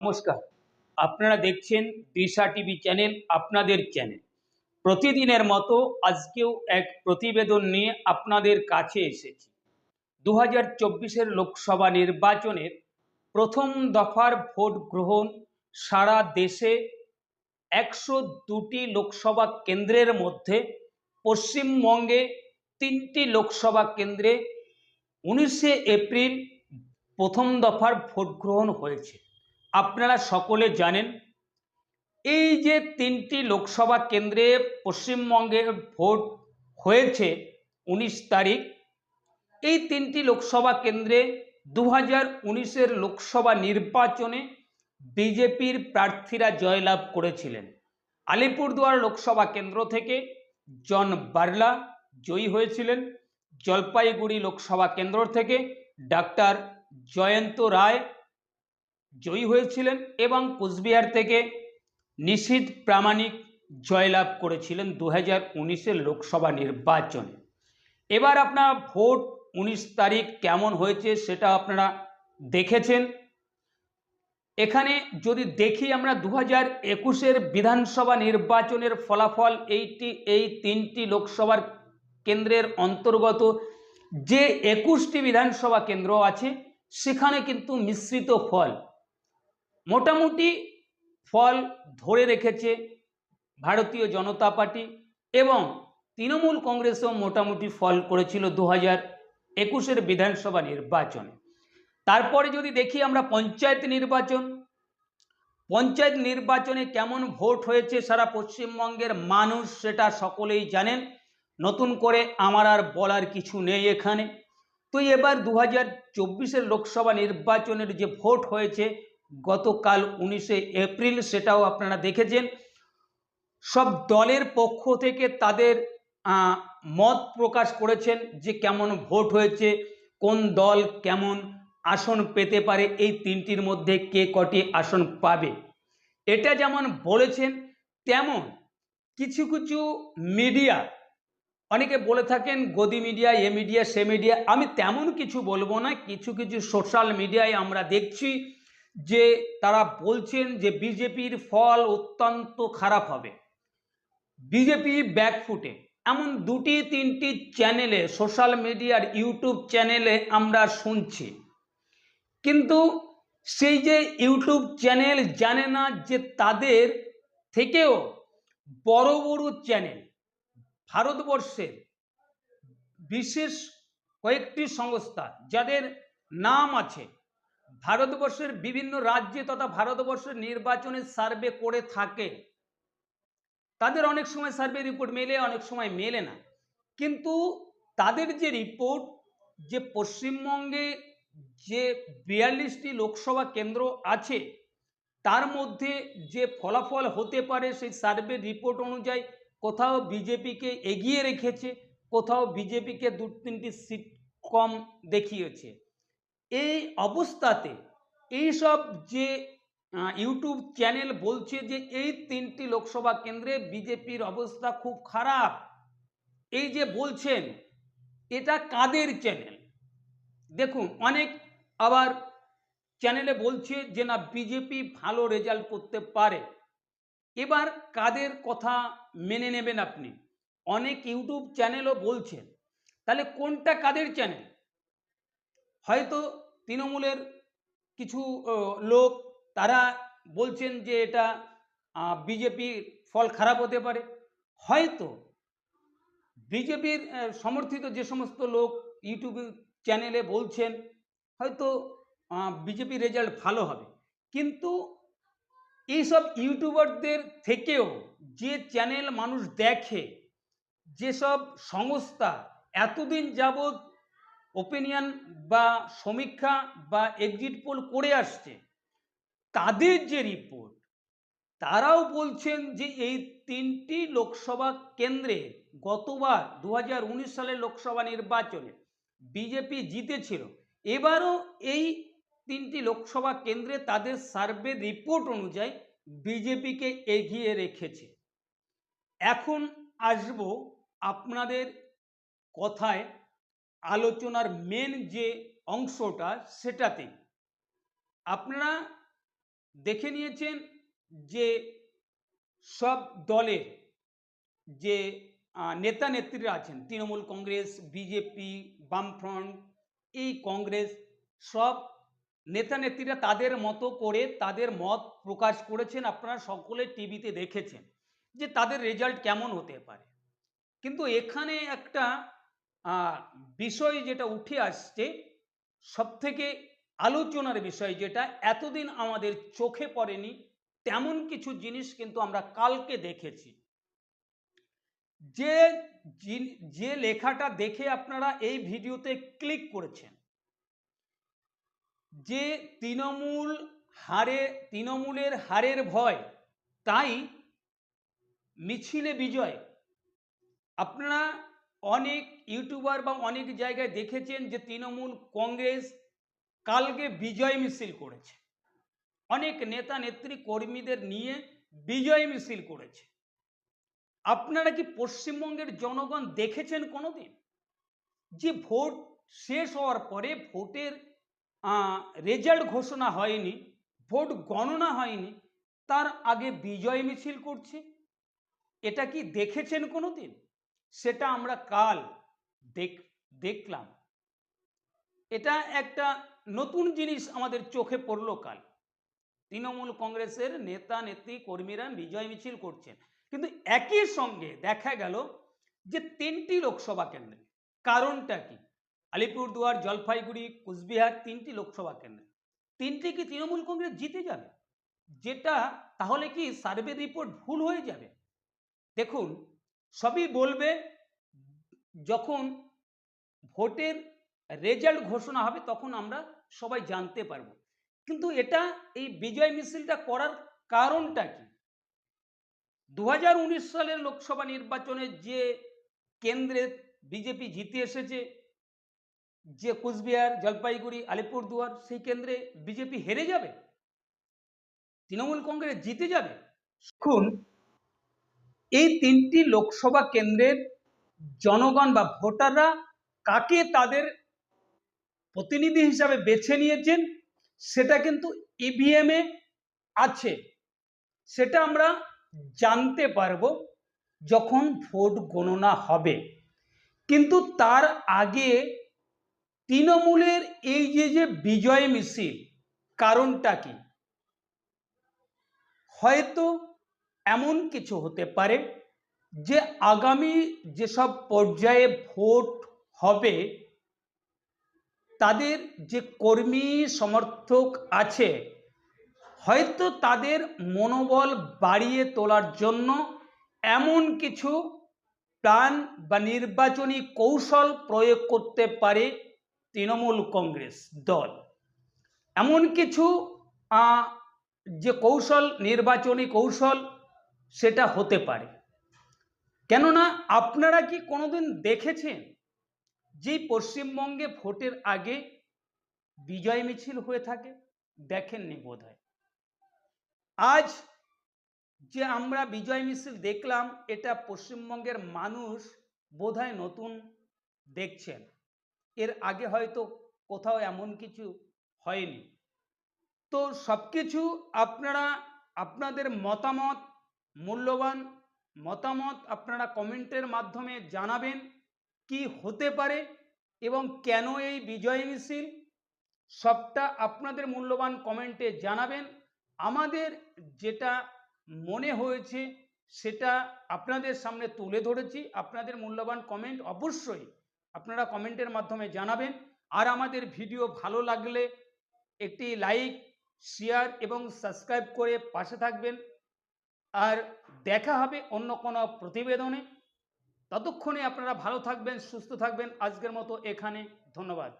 নমস্কার। আপনারা দেখছেন দিশা টিভি চ্যানেল, আপনাদের চ্যানেল। প্রতিদিনের মতো আজকেও এক প্রতিবেদন নিয়ে আপনাদের কাছে এসেছি। দু হাজার লোকসভা নির্বাচনের প্রথম দফার ভোট গ্রহণ সারা দেশে একশো দুটি লোকসভা কেন্দ্রের মধ্যে পশ্চিমবঙ্গে তিনটি লোকসভা কেন্দ্রে উনিশে এপ্রিল প্রথম দফার ভোট গ্রহণ হয়েছে। আপনারা সকলে জানেন, এই যে তিনটি লোকসভা কেন্দ্রে পশ্চিমবঙ্গে ভোট হয়েছে উনিশ তারিখ, এই তিনটি লোকসভা কেন্দ্রে দু হাজার লোকসভা নির্বাচনে বিজেপির প্রার্থীরা জয়লাভ করেছিলেন। আলিপুরদুয়ার লোকসভা কেন্দ্র থেকে জন বার্লা জয়ী হয়েছিলেন। জলপাইগুড়ি লোকসভা কেন্দ্র থেকে ডাক্তার জয়ন্ত রায় জয়ী হয়েছিলেন এবং কোচবিহার থেকে নিশীথ প্রামাণিক জয়লাভ করেছিলেন দু হাজার লোকসভা নির্বাচনে। এবার আপনার ভোট উনিশ তারিখ কেমন হয়েছে সেটা আপনারা দেখেছেন। এখানে যদি দেখি আমরা দু হাজার একুশের বিধানসভা নির্বাচনের ফলাফল, এইটি, এই তিনটি লোকসভার কেন্দ্রের অন্তর্গত যে একুশটি বিধানসভা কেন্দ্র আছে, সেখানে কিন্তু মিশ্রিত ফল মোটামুটি ফল ধরে রেখেছে ভারতীয় জনতা পার্টি এবং তৃণমূল কংগ্রেসও মোটামুটি ফল করেছিল দু হাজার একুশের বিধানসভা নির্বাচনে। তারপরে যদি দেখি আমরা পঞ্চায়েত নির্বাচন, পঞ্চায়েত নির্বাচনে কেমন ভোট হয়েছে সারা পশ্চিমবঙ্গের মানুষ সেটা সকলেই জানেন। নতুন করে আমার আর বলার কিছু নেই এখানে। তো এবার দু হাজার লোকসভা নির্বাচনের যে ভোট হয়েছে গতকাল উনিশে এপ্রিল সেটাও আপনারা দেখেছেন। সব দলের পক্ষ থেকে তাদের মত প্রকাশ করেছেন যে কেমন ভোট হয়েছে, কোন দল কেমন আসন পেতে পারে, এই তিনটির মধ্যে কে কটি আসন পাবে। এটা যেমন বলেছেন, তেমন কিছু কিছু মিডিয়া, অনেকে বলে থাকেন গদি মিডিয়া, এ মিডিয়া, সে মিডিয়া, আমি তেমন কিছু বলব না, কিছু কিছু সোশ্যাল মিডিয়ায় আমরা দেখছি যে তারা বলছেন যে বিজেপির ফল অত্যন্ত খারাপ হবে। বিজেপি ব্যাকফুটে এমন দুটি তিনটি চ্যানেলে, সোশ্যাল মিডিয়ার ইউটিউব চ্যানেলে আমরা শুনছি। কিন্তু সেই যে ইউটিউব চ্যানেল জানে না যে তাদের থেকেও বড় বড় চ্যানেল ভারতবর্ষের বিশেষ কয়েকটি সংস্থা, যাদের নাম আছে ভারতবর্ষের বিভিন্ন রাজ্যে তথা ভারতবর্ষের নির্বাচনের সার্ভে করে থাকে। তাদের অনেক সময় সার্ভে রিপোর্ট মেলে, অনেক সময় মেলে না। কিন্তু তাদের যে রিপোর্ট, যে পশ্চিমবঙ্গে যে বিয়াল্লিশটি লোকসভা কেন্দ্র আছে, তার মধ্যে যে ফলাফল হতে পারে সেই সার্ভে রিপোর্ট অনুযায়ী কোথাও বিজেপিকে এগিয়ে রেখেছে, কোথাও বিজেপিকে দু তিনটি সিট কম দেখিয়েছে। এই অবস্থাতে এইসব যে ইউটিউব চ্যানেল বলছে যে এই তিনটি লোকসভা কেন্দ্রে বিজেপির অবস্থা খুব খারাপ। এই যে বলছেন, এটা কাদের চ্যানেল দেখুন, অনেক আবার চ্যানেলে বলছে যে না, বিজেপি ভালো রেজাল্ট করতে পারে। এবার কাদের কথা মেনে নেবেন আপনি? অনেক ইউটিউব চ্যানেলও বলছেন। তাহলে কোনটা কাদের চ্যানেল হয়তো তৃণমূলের কিছু লোক তারা বলছেন যে এটা বিজেপির ফল খারাপ হতে পারে। হয়তো বিজেপির সমর্থিত যে সমস্ত লোক ইউটিউব চ্যানেলে বলছেন, হয়তো বিজেপি রেজাল্ট ভালো হবে। কিন্তু এইসব ইউটিউবারদের থেকেও যে চ্যানেল মানুষ দেখে, যেসব সংস্থা এতদিন যাবৎ ওপিনিয়ন বা সমীক্ষা বা এক্সিট পোল করে আসছে, তাদের যে রিপোর্ট তারাও বলছেন যে এই তিনটি লোকসভা কেন্দ্রে গতবার দু হাজার উনিশ সালের লোকসভা নির্বাচনে বিজেপি জিতেছিল, এবারও এই তিনটি লোকসভা কেন্দ্রে তাদের সার্ভে রিপোর্ট অনুযায়ী বিজেপিকে এগিয়ে রেখেছে। এখন আসব আপনাদের কথায় আলোচনার মেন যে অংশটা সেটাতে। আপনারা দেখে নিয়েছেন যে সব দলের যে নেতা নেত্রীরা আছেন, তৃণমূল কংগ্রেস বিজেপি বামফ্রন্ট, এই কংগ্রেস সব নেতা নেত্রীরা তাদের মতো করে তাদের মত প্রকাশ করেছেন, আপনারা সকলে টিভিতে দেখেছেন যে তাদের রেজাল্ট কেমন হতে পারে। কিন্তু এখানে একটা বিষয় যেটা উঠে আসছে, সবথেকে আলোচনার বিষয় যেটা, এতদিন আমাদের চোখে পড়েনি, তেমন কিছু জিনিস কিন্তু আমরা কালকে দেখেছি। যে যে লেখাটা দেখে আপনারা এই ভিডিওতে ক্লিক করেছেন, যে তৃণমূল হারে, তৃণমূলের হারের ভয়, তাই মিছিলে বিজয়, আপনারা অনেক ইউটিউবার বা অনেক জায়গায় দেখেছেন যে তৃণমূল কংগ্রেস কালকে বিজয় মিছিল করেছে। অনেক নেতা নেত্রী কর্মীদের নিয়ে বিজয় মিছিল করেছে। আপনারা কি পশ্চিমবঙ্গের জনগণ দেখেছেন কোনোদিন? যে ভোট শেষ হওয়ার পরে ভোটের রেজাল্ট ঘোষণা হয়নি, ভোট গণনা হয়নি, তার আগে বিজয় মিছিল করছে? এটা কি দেখেছেন কোনোদিন? সেটা আমরা কাল দেখ, দেখলাম। এটা একটা নতুন জিনিস আমাদের চোখে পড়ল কাল। তৃণমূল কংগ্রেসের নেতা, নেত্রী, কর্মীরা বিজয় মিছিল করছেন। কিন্তু একই সঙ্গে দেখা গেল যে তিনটি লোকসভা কেন্দ্রে, কারণটা কি? আলিপুরদুয়ার, জলপাইগুড়ি, কুচবিহার তিনটি লোকসভা কেন্দ্রে। তিনটি কি তৃণমূল কংগ্রেস জিতে যাবে? যেটা তাহলে কি সার্ভে রিপোর্ট ভুল হয়ে যাবে? দেখুন সবই বলবে যখন ভোটের রেজাল্ট ঘোষণা হবে তখন আমরা সবাই জানতে পারব। কিন্তু এটা এই বিজয় মিছিলটা করার কারণটা কি? দু হাজার উনিশ সালের লোকসভা নির্বাচনে যে কেন্দ্রে বিজেপি জিতে এসেছে, যে কুচবিহার, জলপাইগুড়ি, আলিপুরদুয়ার, সেই কেন্দ্রে বিজেপি হেরে যাবে? তৃণমূল কংগ্রেস জিতে যাবে? শুন এই তিনটি লোকসভা কেন্দ্রের জনগণ বা ভোটাররা কাকে তাদের প্রতিনিধি হিসাবে বেছে নিয়েছেন, সেটা কিন্তু ইভিএমে আছে। সেটা আমরা জানতে পারব যখন ভোট গণনা হবে। কিন্তু তার আগে তৃণমূলের এই যে যে বিজয় মিছিল, কারণটা কি? হয়তো এমন কিছু হতে পারে যে আগামী যেসব পর্যায়ে ভোট হবে, তাদের যে কর্মী সমর্থক আছে, হয়তো তাদের মনোবল বাড়িয়ে তোলার জন্য এমন কিছু প্ল্যান বা নির্বাচনী কৌশল প্রয়োগ করতে পারে তৃণমূল কংগ্রেস দল। এমন কিছু যে কৌশল, নির্বাচনী কৌশল সেটা হতে পারে। কেননা আপনারা কি কোনোদিন দেখেছেন যে পশ্চিমবঙ্গে ভোটের আগে বিজয় মিছিল হয়ে থাকে? দেখেননি বোধ আজ যে আমরা বিজয় মিছিল দেখলাম, এটা পশ্চিমবঙ্গের মানুষ বোধহয় নতুন দেখছেন। এর আগে হয়তো কোথাও এমন কিছু হয়নি। তো সব কিছু আপনারা, আপনাদের মতামত মূল্যবান মতামত আপনারা কমেন্টের মাধ্যমে জানাবেন, কি হতে পারে এবং কেন এই বিজয় মিছিল সবটা আপনাদের মূল্যবান কমেন্টে জানাবেন। আমাদের যেটা মনে হয়েছে সেটা আপনাদের সামনে তুলে ধরেছি। আপনাদের মূল্যবান কমেন্ট অবশ্যই আপনারা কমেন্টের মাধ্যমে জানাবেন। আর আমাদের ভিডিও ভালো লাগলে একটি লাইক, শেয়ার এবং সাবস্ক্রাইব করে পাশে থাকবেন। আর দেখা হবে অন্য কোনো প্রতিবেদনে। ততক্ষণে আপনারা ভালো থাকবেন, সুস্থ থাকবেন। আজকের মতো এখানে। ধন্যবাদ।